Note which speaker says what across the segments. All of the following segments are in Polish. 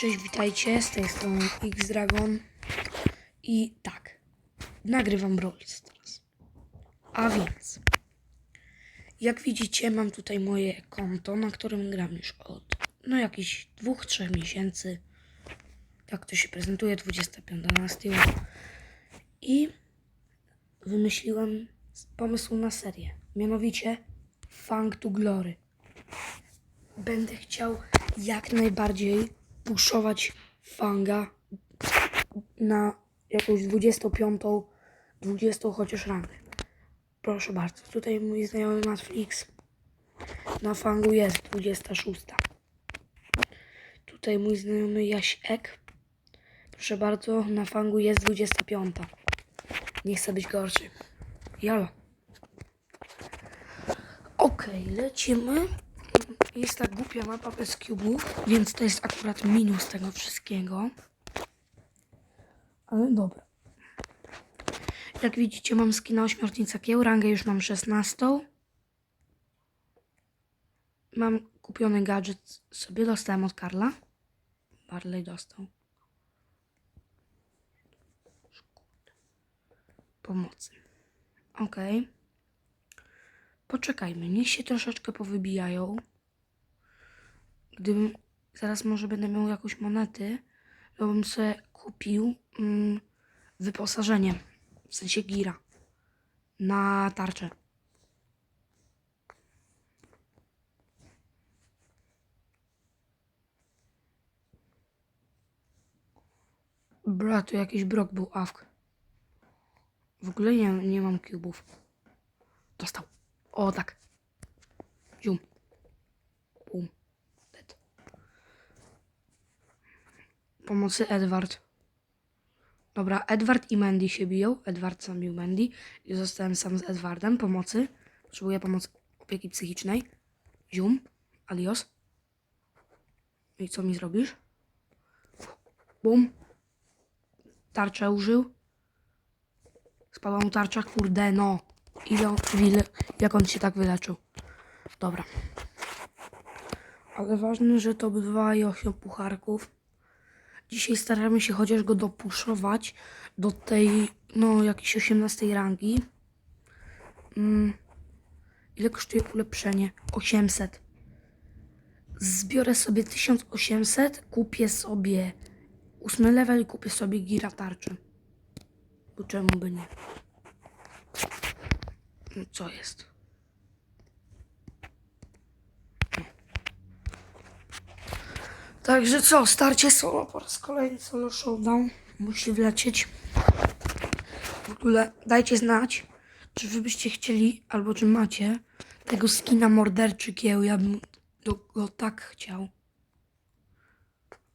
Speaker 1: Cześć, witajcie, z tej strony X-Dragon i tak, nagrywam Brawl. A więc, jak widzicie, mam tutaj moje konto, na którym gram już od, no jakichś dwóch, trzech miesięcy. Tak to się prezentuje, 25 na Steel. I wymyśliłem pomysł na serię, mianowicie Fang to Glory będę chciał jak najbardziej puszować fanga na jakąś 25, 20 chociaż rangę. Proszę bardzo, tutaj mój znajomy Netflix na fangu jest 26. Tutaj mój znajomy Jasiek. Proszę bardzo, na fangu jest 25. Nie chcę być gorszy. Jalo. Okej, lecimy. Jest ta głupia mapa bez cubów, więc to jest akurat minus tego wszystkiego. Ale dobra. Jak widzicie, mam skina ośmiornica kieł, rangę już mam 16. Mam kupiony gadżet sobie, dostałem od Karla. Barley dostał. Pomocy. Okej. Poczekajmy, niech się troszeczkę powybijają. Gdybym zaraz może będę miał jakąś monety, to bym sobie kupił mm, wyposażenie, w sensie gira, na tarczę. Bra, tu jakiś brok był awk. W ogóle nie, nie mam cubów. Dostał. O, tak. Zium. Bum. Dead. Pomocy Edward. Dobra, Edward i Mandy się biją. Edward sam bił Mandy. I zostałem sam z Edwardem. Pomocy. Potrzebuję pomocy opieki psychicznej. Zium. Alios. I co mi zrobisz? Bum. Tarczę użył. Spadła mu tarcza, kurde, no. Ile, ile, jak on się tak wyleczył. Dobra. Ale ważne, że to dwa i 8 pucharków. Dzisiaj staramy się chociaż go dopuszować do tej, no, jakiejś 18 rangi. Mm. Ile kosztuje ulepszenie? 800. Zbiorę sobie 1800, kupię sobie 8 level i kupię sobie gira tarczy. Bo czemu by nie? No, Co jest? Także co, starcie solo po raz kolejny solo showdown. Musi wlecieć. W ogóle dajcie znać, czy wy byście chcieli, albo czy macie tego skina morderczy kieł. Ja bym go tak chciał.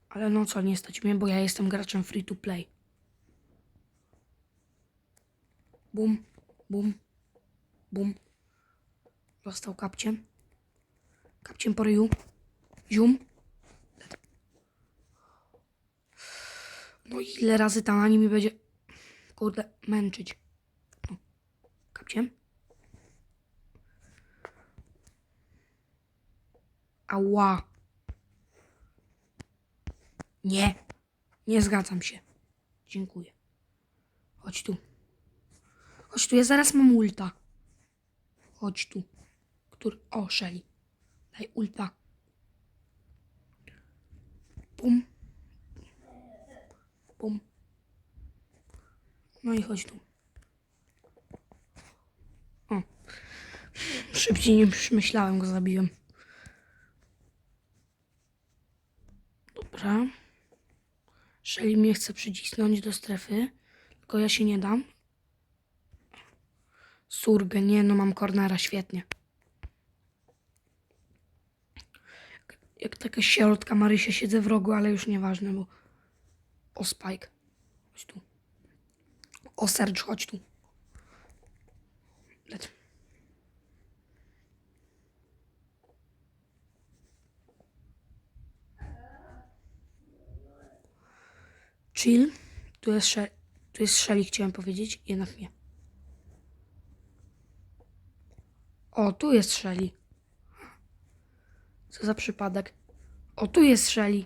Speaker 1: Ale no co, nie stać mnie, bo ja jestem graczem free to play. Bum, bum, bum. Dostał kapciem. Kapciem po ryju. Zium. No ile razy ta ani mi będzie, kurde, męczyć. No. Kapciem. Ała. Nie. Nie zgadzam się. Dziękuję. Chodź tu. Chodź tu, ja zaraz mam ulta. Chodź tu. Który... O, Shelly. Daj ulta. Pum. No i chodź tu. O. Szybciej niż myślałem go zabiłem. Dobra. Shelly mnie chce przycisnąć do strefy, tylko ja się nie dam. Surgę, nie no, mam cornera, świetnie. Jak, jak taka środka Marysia siedzę w rogu, ale już nieważne, bo... O, Spike. Chodź tu. O, Serge, chodź tu. Lec. Chill. Tu jest, She- tu jest Shelly, chciałem powiedzieć, jednak nie. O, tu jest Shelly. Co za przypadek. O, tu jest Shelly.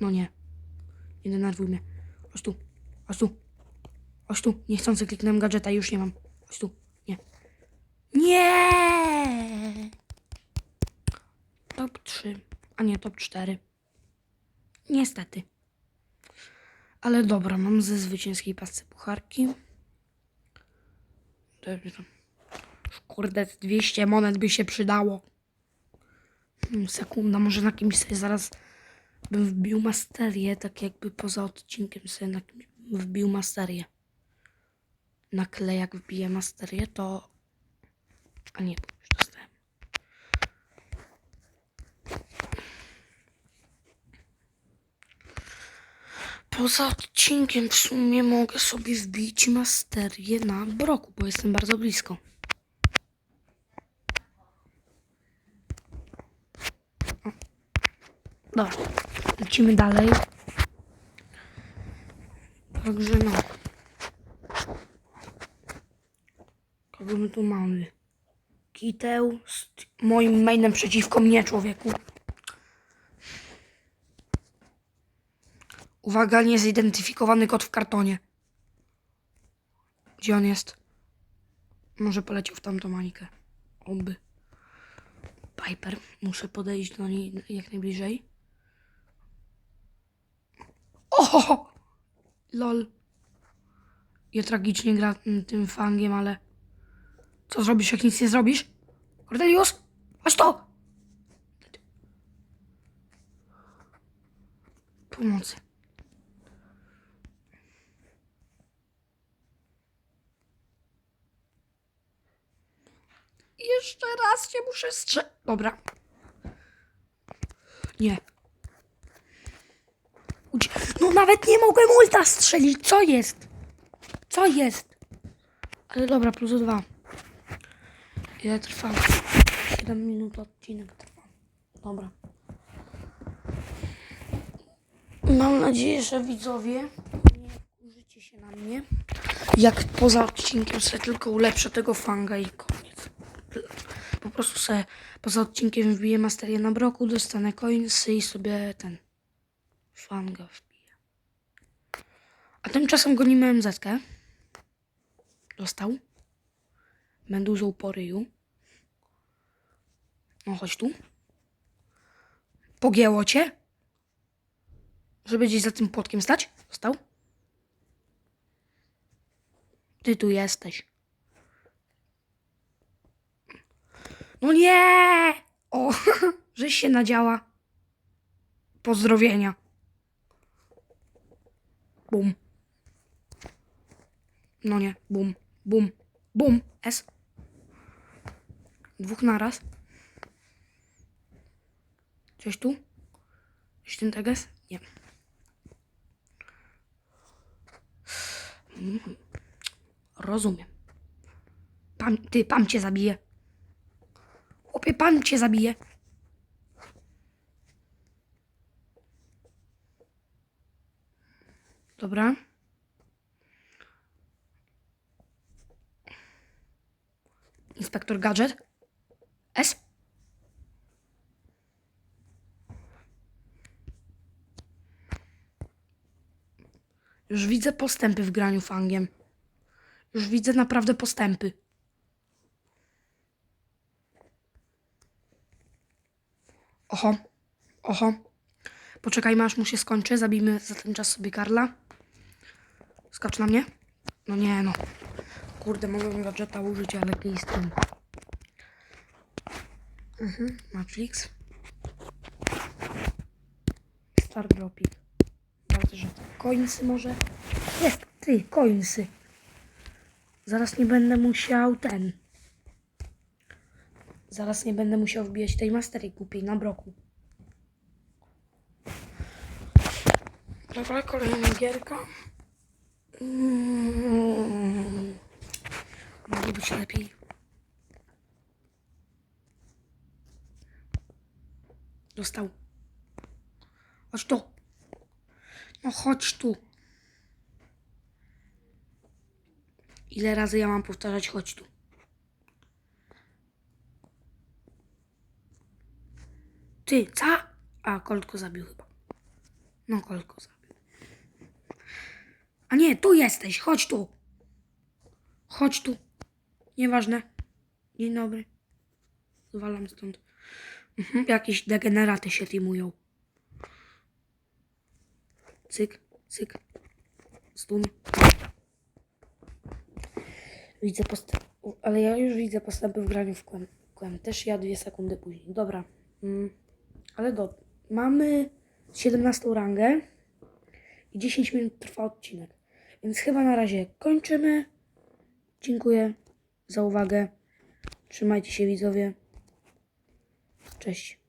Speaker 1: No nie. Nie denerwuj mnie. Chodź tu. Chodź tu. Chodź tu. Niechcący kliknąłem gadżeta i już nie mam. Chodź tu. Nie. Nie! Top 3. A nie, top 4. Niestety. Ale dobra, mam ze zwycięskiej pasce pucharki. Dobrze. Kurde, 200 monet by się przydało. Hmm, Sekunda, może na kimś sobie zaraz bym wbił masterię, tak jakby poza odcinkiem sobie na wbił masterię. Na kle jak wbiję masterię, to... A nie, już dostałem. Poza odcinkiem w sumie mogę sobie wbić masterię na broku, bo jestem bardzo blisko. Dobra, lecimy dalej. Także no. Kogo my tu mamy? Kiteł z moim mainem przeciwko mnie, człowieku. Uwaga, niezidentyfikowany kot w kartonie. Gdzie on jest? Może poleciał w tamtą mańkę. Oby. Piper. Muszę podejść do niej jak najbliżej. O! Lol. Ja tragicznie gra tym fangiem, ale... Co zrobisz, jak nic nie zrobisz? Cordelius? Chodź to! Pomocy. Jeszcze raz cię muszę strze... Dobra. Nie. Uci- No nawet nie mogłem ulta strzelić. Co jest? Co jest? Ale dobra, plus dwa. Ile trwa? 7 minut odcinek trwa. Dobra. Mam nadzieję, że widzowie nie użycie się na mnie. Jak poza odcinkiem sobie tylko ulepszę tego fanga i koniec. Po prostu sobie poza odcinkiem wbiję masterię na broku, dostanę coinsy i sobie ten fanga. A tymczasem gonimy MZ-kę. Dostał. Meduzą po ryju. No chodź tu. Pogięło cię? Żeby gdzieś za tym płotkiem stać? Dostał. Ty tu jesteś. No nie! O, żeś się nadziała. Pozdrowienia. Bum. No nie, bum, bum, bum, S. Dwóch naraz. Coś tu? Coś ten teges? Nie. Mhm. Rozumiem. Pan, ty, pan cię zabije. Chłopie, pan cię zabije. Dobra. Inspektor Gadżet. S. Już widzę postępy w graniu fangiem. Już widzę naprawdę postępy. Oho, oho. Poczekajmy aż mu się skończy. Zabijmy za ten czas sobie Karla. Skacz na mnie. No nie no. Kurde, mogłem gadżeta użyć, ale lepiej z tym. Mhm, Matrix. Star Dropik. Bardzo rzadko. Coinsy może? Jest, ty, coinsy. Zaraz nie będę musiał ten. Zaraz nie będę musiał wbijać tej mastery kupiej na broku. Dobra, kolejna gierka. Mm. Mogło być lepiej. Dostał. Chodź tu. No chodź tu. Ile razy ja mam powtarzać chodź tu? Ty, co? A, Colt go zabił chyba. No, kolko zabił. A nie, tu jesteś, chodź tu. Chodź tu. Nieważne. Dzień dobry. Zwalam stąd. Mhm, jakieś degeneraty się teamują. Cyk, cyk. Stun. Widzę postęp. Ale ja już widzę postępy w graniu w kłem. kłem. Też ja dwie sekundy później. Dobra. Mm. Ale do. Mamy 17 rangę i 10 minut trwa odcinek. Więc chyba na razie kończymy. Dziękuję za uwagę. Trzymajcie się widzowie. Cześć.